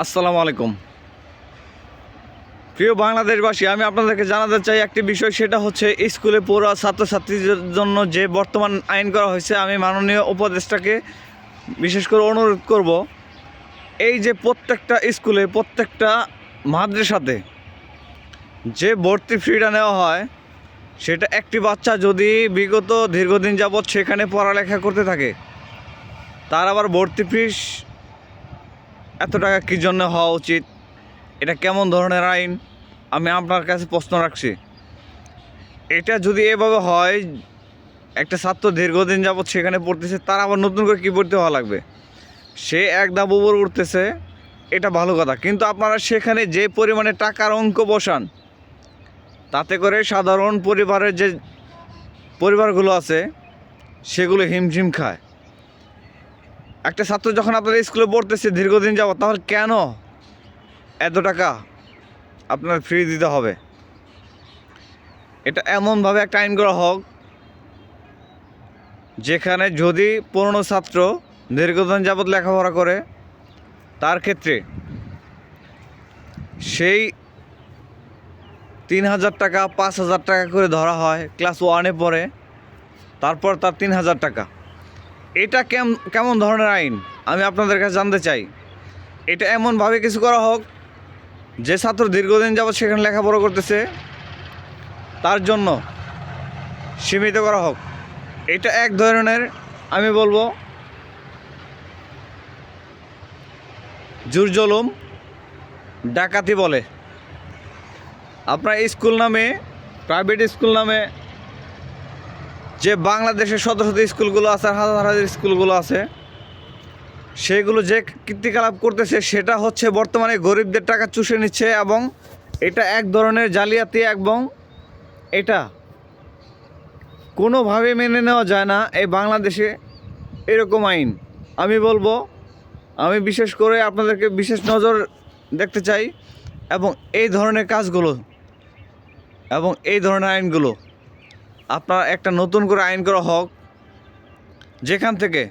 আসসালামু আলাইকুম। প্রিয় বাংলাদেশবাসী, আমি আপনাদেরকে জানাতে চাই একটি বিষয়, সেটা হচ্ছে স্কুলে পড়ুয়া ছাত্রছাত্রীদের জন্য যে বর্তমান আইন করা হয়েছে, আমি মাননীয় উপদেষ্টাকে বিশেষ করে অনুরোধ করব, এই যে প্রত্যেকটা স্কুলে, প্রত্যেকটা মাদ্রাসাতে যে ভর্তি ফিটা নেওয়া হয়, সেটা একটি বাচ্চা যদি বিগত দীর্ঘদিন যাবৎ সেখানে পড়ালেখা করতে থাকে, তার আবার ভর্তি ফিস এত টাকা কী জন্য হওয়া উচিত? এটা কেমন ধরনের আইন? আমি আপনার কাছে প্রশ্ন রাখছি। এটা যদি এভাবে হয়, একটা ছাত্র দীর্ঘদিন যাবৎ সেখানে পড়তেছে, তার আবার নতুন করে কী পড়তে হওয়া লাগবে। সে এক ধাপ উপর উঠতেছে, এটা ভালো কথা। কিন্তু আপনারা সেখানে যে পরিমাণে টাকার অঙ্ক বসান, তাতে করে সাধারণ পরিবারের যে পরিবারগুলো আছে, সেগুলো হিমঝিম খায়। একটা ছাত্র যখন আপনাদের স্কুলে পড়তেছে দীর্ঘদিন যাবত তাহলে কেন এত টাকা আপনার ফ্রি দিতে হবে? এটা এমনভাবে একটা আইন করা হোক, যেখানে যদি পুরনো ছাত্র দীর্ঘদিন যাবত লেখাপড়া করে, তার ক্ষেত্রে সেই তিন হাজার টাকা, পাঁচ হাজার টাকা করে ধরা হয় ক্লাস ওয়ানে পড়ে, তারপর তার তিন হাজার টাকা। এটা কেম, কেমন ধরনের আইন? আমি আপনাদের কাছে জানতে চাই। এটা এমনভাবে কিছু করা হোক, যে ছাত্র দীর্ঘদিন যাবৎ সেখানে লেখাপড়া করতেছে, তার জন্য সীমিত করা হোক। এটা এক ধরনের, আমি বলব, জুরজলুম ডাকাতি বলে। আপনার স্কুল নামে, প্রাইভেট স্কুল নামে যে বাংলাদেশের শত শত স্কুলগুলো আছে আর হাজার হাজার স্কুলগুলো আছে, সেগুলো যে কীর্তিকলাপ করতেছে সেটা হচ্ছে বর্তমানে গরিবদের টাকা চুষে নিচ্ছে এবং এটা এক ধরনের জালিয়াতি এবং এটা কোনোভাবে মেনে নেওয়া যায় না এই বাংলাদেশে এরকম আইন। আমি বলব, আমি বিশেষ করে আপনাদেরকে বিশেষ নজর দেখতে চাই এবং এই ধরনের কাজগুলো এবং এই ধরনের আইনগুলো আপনার একটা নতুন করে আইন করা হোক, যেখান থেকে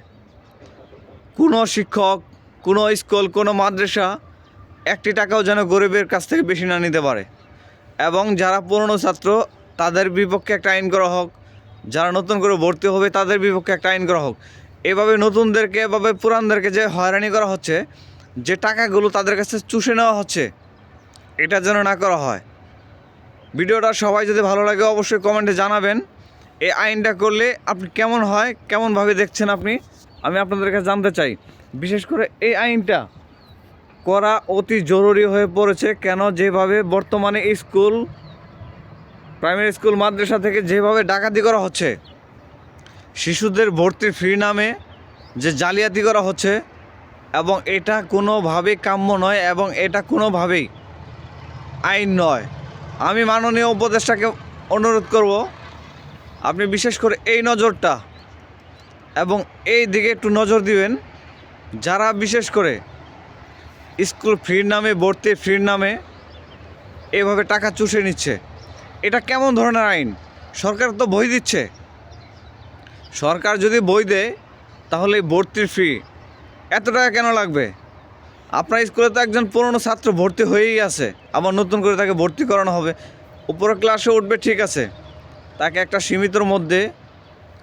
কোনো শিক্ষক, কোনো স্কুল, কোনো মাদ্রাসা একটি টাকাও যেন গরিবের কাছ থেকে বেশি না নিতে পারে। এবং যারা পুরনো ছাত্র, তাদের বিপক্ষে একটা আইন করা হোক, যারা নতুন করে ভর্তি হবে, তাদের বিপক্ষে একটা আইন করা হোক। এভাবে নতুনদেরকে, এভাবে পুরানদেরকে যে হয়রানি করা হচ্ছে, যে টাকাগুলো তাদের কাছে চুষে নেওয়া হচ্ছে, এটা যেন না করা হয়। ভিডিওটা সবাই যদি ভালো লাগে অবশ্যই কমেন্টে জানাবেন। এই আইনটা করলে আপনি কেমন হয়, কেমনভাবে দেখছেন আপনি, আমি আপনাদের কাছে জানতে চাই। বিশেষ করে এই আইনটা করা অতি জরুরি হয়ে পড়েছে কেন? যেভাবে বর্তমানে স্কুল, প্রাইমারি স্কুল, মাদ্রাসা থেকে যেভাবে ডাকাতি করা হচ্ছে, শিশুদের ভর্তির ফ্রি নামে যে জালিয়াতি করা হচ্ছে এবং এটা কোনোভাবে কাম্য নয় এবং এটা কোনোভাবেই আইন নয়। আমি মাননীয় উপদেষ্টাকে অনুরোধ করব, আপনি বিশেষ করে এই নজরটা এবং এই দিকে একটু নজর দিবেন। যারা বিশেষ করে স্কুল ফ্রির নামে, ভর্তি ফ্রির নামে এভাবে টাকা চুষে নিচ্ছে, এটা কেমন ধরনের আইন? সরকার তো বই দিচ্ছে। সরকার যদি বই দেয়, তাহলে ভর্তির ফি এত টাকা কেন লাগবে? আপনার স্কুলে তো একজন পুরনো ছাত্র ভর্তি হয়েই আছে। আবার নতুন করে তাকে ভর্তি করানো হবে। উপরে ক্লাসে উঠবে, ঠিক আছে। তাকে একটা সীমিতর মধ্যে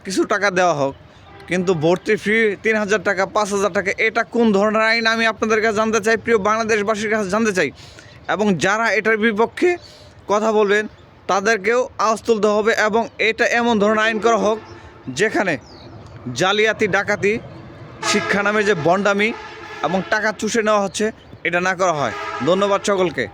কিছু টাকা দেওয়া হোক। কিন্তু ভর্তি ফি তিন হাজার টাকা, পাঁচ হাজার টাকা, এটা কোন ধরনের আইন? আমি আপনাদের কাছে জানতে চাই, প্রিয় বাংলাদেশবাসীর কাছে জানতে চাই। এবং যারা এটার বিপক্ষে কথা বলবেন, তাদেরকেও আওয়াজ তুলতে হবে এবং এটা এমন ধরনের আইন করা হোক, যেখানে জালিয়াতি, ডাকাতি, শিক্ষা নামে যে বন্ডামি এবং টাকা চুষে নেওয়া হচ্ছে এটা না করা হয়। ধন্যবাদ সকলকে।